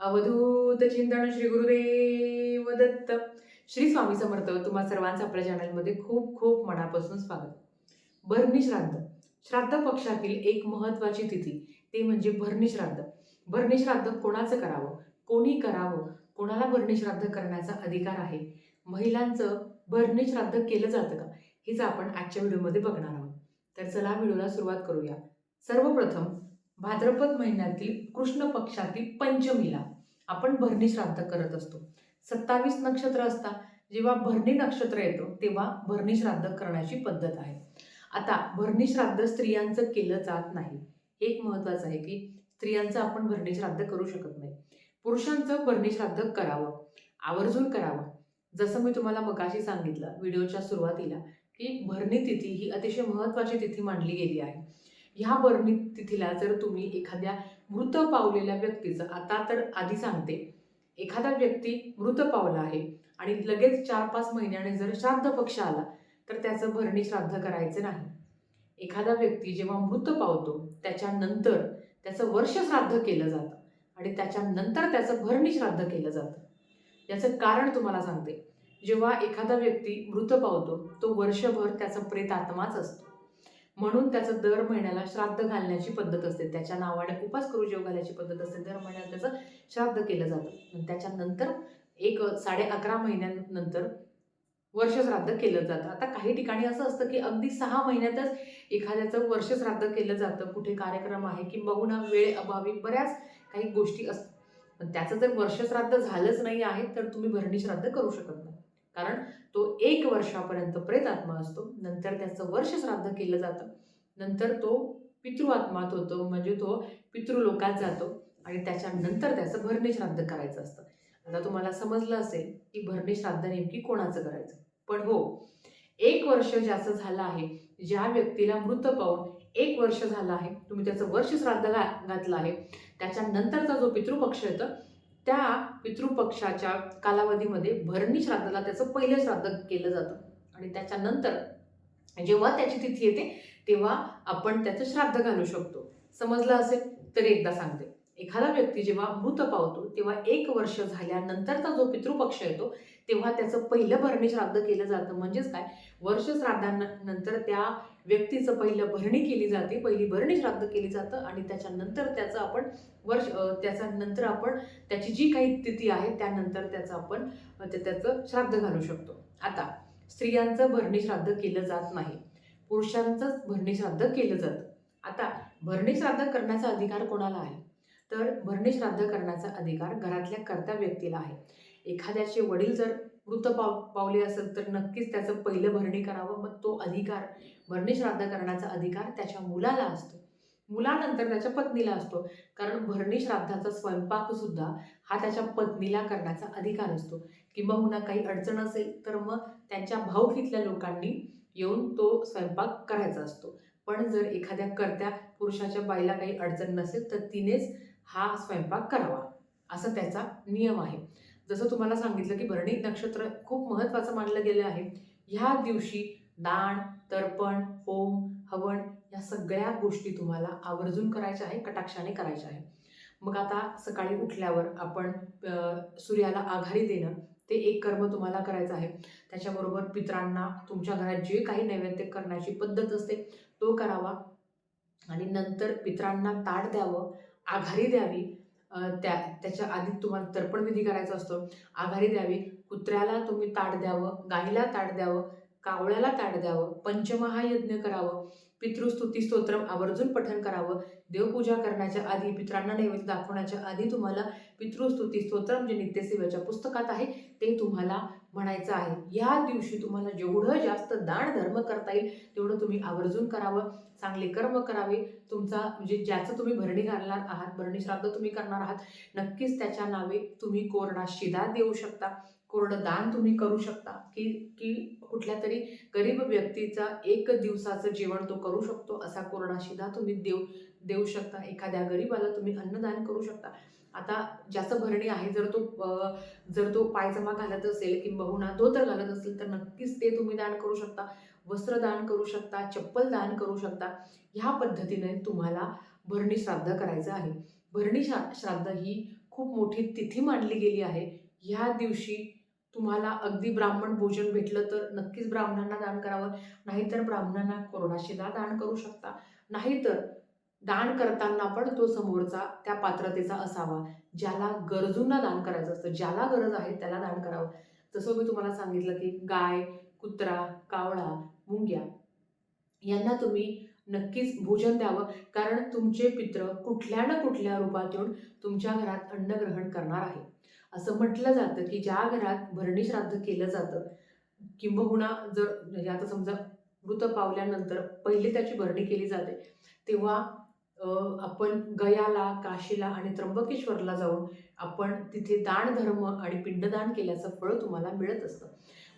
अवधूत चिंतन श्री गुरुदेव दत्त. श्री स्वामी समर्थ तुम्हा सर्वांचं आपल्या चॅनलमध्ये खूप खूप मनापासून स्वागत. भरणी श्राद्ध. श्राद्ध पक्षातील एक महत्वाची तिथी ते म्हणजे भरणी श्राद्ध. भरणी श्राद्ध कोणाचं करावं? कोणी करावं? कोणाला भरणी श्राद्ध करण्याचा अधिकार आहे? महिलांचं भरणी श्राद्ध केलं जातं का? हेच आपण आजच्या व्हिडिओमध्ये बघणार आहोत. तर चला व्हिडिओला सुरुवात करूया. सर्वप्रथम भाद्रपद महिन्यातील कृष्ण पक्षातील पंचमीला आपण भरणी श्राद्ध करत असतो. सत्तावीस नक्षत्र असतात. जेव्हा भरणी नक्षत्र येतो तेव्हा भरणी श्राद्ध करण्याची पद्धत आहे. आता भरणी श्राद्ध स्त्रियांचं केलं जात नाही. एक महत्वाचं आहे की स्त्रियांचं आपण भरणी श्राद्ध करू शकत नाही. पुरुषांचं भरणी श्राद्ध करावं आवर्जून करावं. जसं मी तुम्हाला मगाशी सांगितलं व्हिडिओच्या सुरुवातीला की भरणी तिथी ही अतिशय महत्त्वाची तिथी मानली गेली आहे. ह्या भरणी तिथीला जर तुम्ही एखाद्या मृत पावलेल्या व्यक्तीचं आता तर आधी सांगते एखादा व्यक्ती मृत पावला आहे आणि लगेच चार पाच महिन्याने जर श्राद्ध पक्ष आला तर त्याचं भरणी श्राद्ध करायचं नाही. एखादा व्यक्ती जेव्हा मृत पावतो त्याच्यानंतर त्याचं वर्ष श्राद्ध केलं जातं आणि त्याच्यानंतर त्याचं भरणी श्राद्ध केलं जातं. याचं कारण तुम्हाला सांगते जेव्हा एखादा व्यक्ती मृत पावतो तो वर्षभर त्याचा प्रेत आत्माच असतो. म्हणून त्याचं दर महिन्याला श्राद्ध घालण्याची पद्धत असते. त्याच्या नावाने उपास करू जेव घालायची पद्धत असते. दर महिन्याला त्याचं श्राद्ध केलं जातं. त्याच्यानंतर एक साडे अकरा महिन्यानंतर वर्ष श्राद्ध केलं जातं. आता काही ठिकाणी असं असतं की अगदी सहा महिन्यातच एखाद्याचं वर्ष श्राद्ध केलं जातं. कुठे कार्यक्रम आहे किंबहुना वेळ अभावी बऱ्याच काही गोष्टी असतात. पण त्याचं जर वर्ष श्राद्ध झालंच नाही आहे तर तुम्ही भरणी श्राद्ध करू शकत नाही. कारण तो एक वर्षापर्यंत प्रेत आत्मा असतो नंतर त्याचं वर्ष श्राद्ध केलं जातं नंतर तो पितृआत्मात होतो म्हणजे तो पितृलोकात जातो आणि त्याच्यानंतर त्याचं भरणी श्राद्ध करायचं असतं. आता तुम्हाला समजलं असेल की भरणी श्राद्ध नेमकी कोणाचं करायचं? पण हो एक वर्ष ज्याचं झालं आहे ज्या व्यक्तीला मृत पाहून एक वर्ष झालं आहे तुम्ही त्याचं वर्ष श्राद्ध घातलं आहे त्याच्यानंतरचा जो पितृपक्ष येतं त्या पितृपक्षाच्या कालावधीमध्ये भरणी श्राद्धाला त्याचं पहिलं श्राद्ध केलं जातं. आणि त्याच्यानंतर जेव्हा त्याची तिथी येते तेव्हा आपण त्याचं श्राद्ध घालू शकतो. समजलं असेल? तर एकदा सांगते. एखादा व्यक्ती जेव्हा मृत पावतो तेव्हा एक वर्ष झाल्यानंतरचा जो पितृपक्ष येतो तेव्हा त्याचं पहिलं भरणी श्राद्ध केलं जातं. म्हणजेच काय? वर्ष श्राद्धानंतर त्या व्यक्तीचं पहिलं भरणी केली जाते पहिली भरणी श्राद्ध केली जातं आणि त्याच्यानंतर त्याचं आपण वर्ष त्याच्या नंतर आपण त्याची जी काही तिथी आहे त्यानंतर त्याचं आपण ते त्याचं श्राद्ध घालू शकतो. आता स्त्रियांचं भरणी श्राद्ध केलं जात नाही. पुरुषांचंच भरणी श्राद्ध केलं जातं. आता भरणी श्राद्ध करण्याचा अधिकार कोणाला आहे? तर भरणी श्राद्ध करण्याचा अधिकार घरातल्या कर्त्या व्यक्तीला आहे. एखाद्याचे वडील जर मृत पाव पावले असेल तर नक्कीच त्याचं पहिलं भरणी करावं. मग तो अधिकार भरणी श्राद्ध करण्याचा अधिकार त्याच्या मुलाला असतो. मुलानंतर त्याच्या पत्नीला असतो. कारण भरणी श्राद्धाचा स्वयंपाक सुद्धा हा त्याच्या पत्नीला करण्याचा अधिकार असतो. किंबहुना काही अडचण असेल तर मग त्यांच्या भाऊकीतल्या लोकांनी येऊन तो स्वयंपाक करायचा असतो. पण जर एखाद्या कर्त्या पुरुषाच्या बाईला काही अडचण नसेल तर तिनेच हा स्वयंपाक करावा. असं त्याचा नियम आहे. जसं तुम्हाला सांगितलं की भरणी नक्षत्र खूप महत्त्वाचं मानलं गेलं आहे ह्या दिवशी दान तर्पण होम हवन या सगळ्या गोष्टी तुम्हाला आवर्जून करायच्या आहे कटाक्षाने करायच्या आहे. मग आता सकाळी उठल्यावर आपण सूर्याला आघारी देणं ते एक कर्म तुम्हाला करायचं आहे. त्याच्याबरोबर पित्रांना तुमच्या घरात जे काही नैवेद्य करण्याची पद्धत असते तो करावा. आणि नंतर पित्रांना ताट द्यावं आघारी द्यावी त्या त्याच्या आधी तुम्हाला तर्पणविधी करायचा असतो. आघारी द्यावी कुत्र्याला तुम्ही ताट द्यावं गाईला ताट द्यावं कावळ्याला ताट द्यावं पंचमहायज्ञ करावं पितृस्तुती स्तोत्र आवर्जून पठण करावं देवपूजा करण्याच्या आधी पित्रांना नैवेद्य दाखवण्याच्या आधी तुम्हाला पितृस्तुती स्तोत्र जे नित्यसेवेच्या पुस्तकात आहे. ते तुम्हाला म्हणायचं आहे. या दिवशी तुम्हाला जेवढं जास्त दान धर्म करता येईल तेवढं तुम्ही आवर्जून करावं. चांगले कर्म करावे. तुमचा म्हणजे ज्याचं तुम्ही भरणी घालणार आहात भरणी श्राद्ध तुम्ही करणार आहात नक्कीच त्याच्या नावे तुम्ही कोरडा शिदा देऊ शकता. कोरडं दान तुम्ही करू शकता. की की कुठल्या तरी गरीब व्यक्तीचा एक दिवसाचं जेवण तो करू शकतो. असा कोरडा शिदा तुम्ही देऊ देऊ शकता. एखाद्या गरीबाला तुम्ही अन्नदान करू शकता. आता ज्याचं भरणी आहे जर तो जर तो पायजमा घालत असेल किंबहुना धोतर घालत असेल तर नक्कीच ते तुम्ही दान करू शकता. वस्त्र दान करू शकता चप्पल दान करू शकता. ह्या पद्धतीने तुम्हाला भरणी श्राद्ध करायचं आहे. भरणी श्रा श्राद्ध ही खूप मोठी तिथी मांडली गेली आहे. ह्या दिवशी तुम्हाला अगदी ब्राह्मण भोजन भेटलं तर नक्कीच ब्राह्मणांना दान करावं. नाहीतर ब्राह्मणांना कोरडाशिला दान करू शकता. नाहीतर दान करताना पण तो समोरचा त्या पात्रतेचा असावा. ज्याला गरजूंना दान करायचं असतं ज्याला गरज आहे त्याला दान करावं. जसं मी तुम्हाला सांगितलं की गाय कुत्रा कावळा मुंग्या यांना तुम्ही नक्कीच भोजन द्यावं. कारण तुमचे पित्र कुठल्या ना कुठल्या रूपात येऊन तुमच्या घरात अन्न ग्रहण करणार आहे. असं म्हटलं जातं की ज्या घरात भरणी श्राद्ध केलं जातं किंबहुना जर म्हणजे आता समजा मृत पावल्यानंतर पहिले त्याची भरणी केली जाते तेव्हा आपण गयाला काशीला आणि त्र्यंबकेश्वरला जाऊन आपण तिथे दान धर्म आणि पिंडदान केल्याचं फळ तुम्हाला मिळत असतं.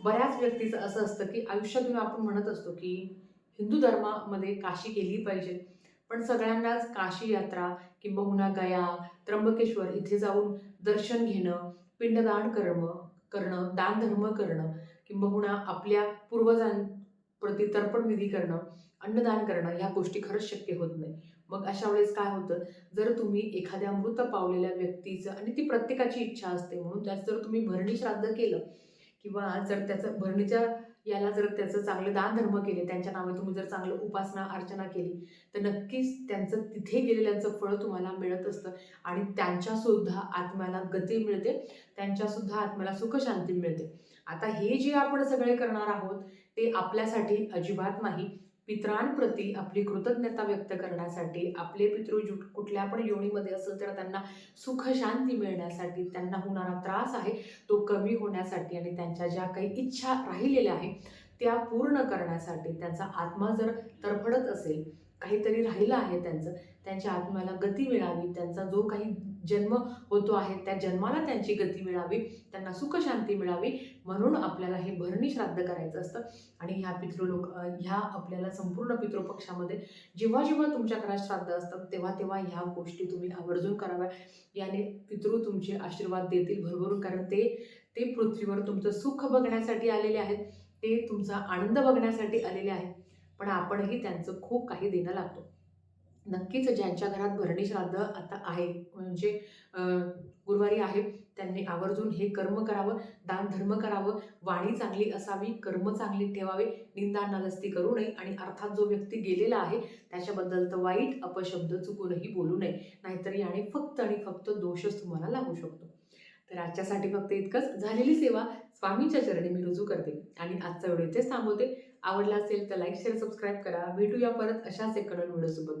बऱ्याच व्यक्तीचं असं असतं की आयुष्यातून आपण म्हणत असतो की हिंदू धर्मामध्ये काशी केली पाहिजे. पण सगळ्यांनाच काशी यात्रा किंबहुना गया त्र्यंबकेश्वर इथे जाऊन दर्शन घेणं पिंडदान कर्म करणं दानधर्म करणं किंबहुना आपल्या पूर्वजांप्रती तर्पण विधी करणं अन्नदान करणं ह्या गोष्टी खरंच शक्य होत नाही. मग अशा वेळेस काय होतं? जर तुम्ही एखाद्या मृत पावलेल्या व्यक्तीचं आणि ती प्रत्येकाची इच्छा असते म्हणून त्याचं जर तुम्ही भरणी श्राद्ध केलं किंवा जर त्याचं भरणीच्या याला जर त्याचं चांगले दान धर्म केले त्यांच्या नावे तुम्ही जर चांगलं उपासना अर्चना केली तर नक्कीच त्यांचं तिथे गेलेल्यांचं फळ तुम्हाला मिळत असतं आणि त्यांच्यासुद्धा आत्म्याला गती मिळते त्यांच्यासुद्धा आत्म्याला सुखशांती मिळते. आता हे जे आपण सगळे करणार आहोत ते आपल्यासाठी अजिबात नाही. पित्रांप्रती आपली कृतज्ञता व्यक्त करण्यासाठी आपले पितृ जु कुठल्या पण योनीमध्ये असेल तर त्यांना सुख शांती मिळण्यासाठी त्यांना होणारा त्रास आहे तो कमी होण्यासाठी आणि त्यांच्या ज्या काही इच्छा राहिलेल्या आहेत त्या पूर्ण करण्यासाठी त्यांचा आत्मा जर तरफडत असेल काहीतरी राहिलं आहे त्यांचं त्यांच्या आत्म्याला गती मिळावी त्यांचा जो काही जन्म होतो आहे. त्या जन्माला त्यांची गती मिळावी त्यांना सुखशांती मिळावी म्हणून आपल्याला हे भरणी श्राद्ध करायचं असतं. आणि ह्या पितृलोक ह्या आपल्याला संपूर्ण पितृपक्षामध्ये जेव्हा जेव्हा तुमच्या घरात श्राद्ध असतात तेव्हा तेव्हा ह्या गोष्टी तुम्ही आवर्जून कराव्या. याने पितृ तुमचे आशीर्वाद देतील भरभरून कारण ते ते पृथ्वीवर तुमचं सुख बघण्यासाठी आलेले आहेत. ते तुमचा आनंद बघण्यासाठी आलेले आहेत. पण आपणही त्यांचं खूप काही देणं लागतो. नक्कीच ज्यांच्या घरात भरणी श्राद्ध आता आहे म्हणजे गुरुवारी आहे त्यांनी आवर्जून हे कर्म करावं दान धर्म करावं वाणी चांगली असावी कर्म चांगली ठेवावे निंदा नालस्ती करू नये आणि अर्थात जो व्यक्ती गेलेला आहे त्याच्याबद्दल तर वाईट अपशब्द चुकूनही बोलू नये नाहीतर याने फक्त आणि फक्त दोषच तुम्हाला लागू शकतो. तर आजच्यासाठी फक्त इतकंच. झालेली सेवा स्वामींच्या चरणी मी रुजू करते आणि आजचा व्हिडिओ इथेच थांबवते. आवडला असेल तर लाईक शेअर सबस्क्राईब करा. भेटूया परत अशाच एकडून व्हिडिओसोबत.